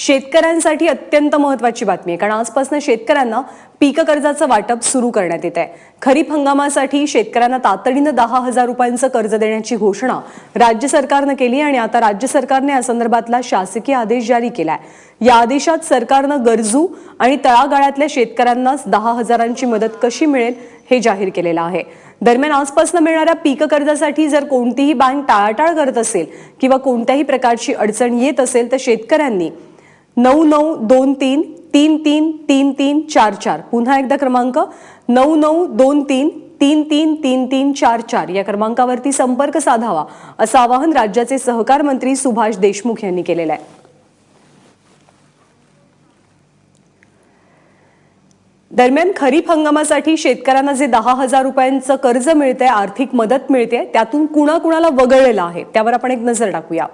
शेतकऱ्यांसाठी अत्यंत महत्वाची बातमी आहे. कारण आजपासून शेतकऱ्यांना पीक कर्जाचं वाटप सुरू करण्यात येत आहे खरीप हंगामासाठी शेतकऱ्यांना तातडीनं दहा हजार रुपयांचं कर्ज देण्याची घोषणा राज्य सरकारनं केली आणि आता राज्य सरकारने या संदर्भातला शासकीय आदेश जारी केलाय. या आदेशात सरकारनं गरजू आणि तळागाळातल्या शेतकऱ्यांनाच दहा हजारांची मदत कशी मिळेल हे जाहीर केलेलं आहे. दरम्यान आजपासून मिळणाऱ्या पीक कर्जासाठी जर कोणतीही बँक टाळाटाळ करत असेल किंवा कोणत्याही प्रकारची अडचण येत असेल तर शेतकऱ्यांनी नऊ नऊ दोन तीन तीन तीन तीन तीन चार चार. पुन्हा एकदा क्रमांक नऊ नऊ दोन तीन तीन तीन तीन तीन चार चार. या क्रमांकावरती संपर्क साधावा असं आवाहन राज्याचे सहकार मंत्री सुभाष देशमुख यांनी केलेलं आहे. दरम्यान खरीप हंगामासाठी शेतकऱ्यांना जे दहा हजार रुपयांचं कर्ज मिळतंय आर्थिक मदत मिळते त्यातून कुणाकुणाला वगळलेलं आहे त्यावर आपण एक नजर टाकूया.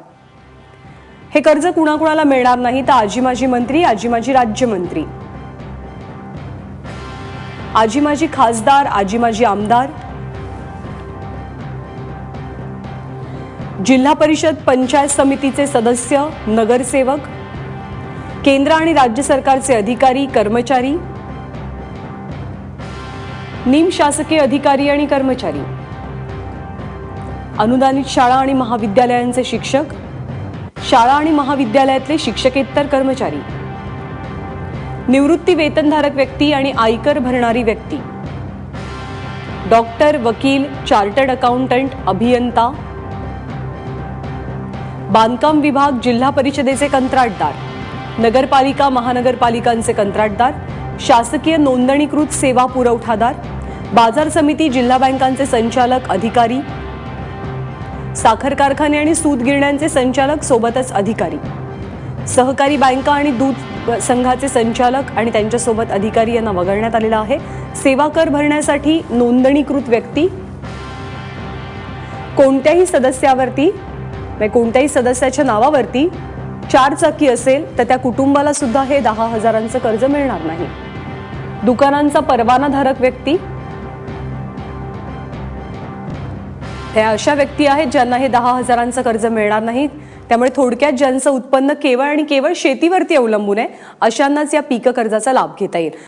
हे कर्ज कुणाकुणाला मिळणार नाही तर आजी माजी मंत्री आजी माजी राज्यमंत्री. आजी माजी खासदार आजी माजी आमदार. जिल्हा परिषद पंचायत समितीचे सदस्य नगरसेवक. केंद्र आणि राज्य सरकारचे अधिकारी कर्मचारी. निम शासकीय अधिकारी आणि कर्मचारी. अनुदानित शाळा आणि महाविद्यालयांचे शिक्षक. शाळा आणि महाविद्यालयातले शिक्षकेतर कर्मचारी. निवृत्ती वेतनधारक व्यक्ती आणि आयकर भरणारी व्यक्ती. डॉक्टर वकील चार्टर्ड अकाउंटंट अभियंता. बांधकाम विभाग जिल्हा परिषदेचे कंत्राटदार. नगरपालिका महानगरपालिकांचे कंत्राटदार. शासकीय नोंदणीकृत सेवा पुरवठादार. बाजार समिती जिल्हा बँकांचे संचालक अधिकारी. साखर कारखाने आणि सूत गिरण्यांचे संचालक सोबतच अधिकारी. सहकारी बँका आणि दूध संघाचे संचालक आणि त्यांच्यासोबत अधिकारी यांना वगळण्यात आलेला आहे. सेवा कर भरण्यासाठी नोंदणीकृत व्यक्ती. कोणत्याही सदस्यावरती म्हणजे कोणत्याही सदस्याच्या नावावरती चार चाकी असेल तर त्या कुटुंबाला सुद्धा हे दहा हजारांचं कर्ज मिळणार नाही. दुकानांचा परवानाधारक व्यक्ती. ह्या अशा व्यक्ती आहेत ज्यांना हे दहा हजारांचं कर्ज मिळणार नाही त्यामुळे थोडक्यात ज्यांचं उत्पन्न केवळ आणि केवळ शेतीवरती अवलंबून आहे अशांनाच या पीक कर्जाचा लाभ घेता येईल.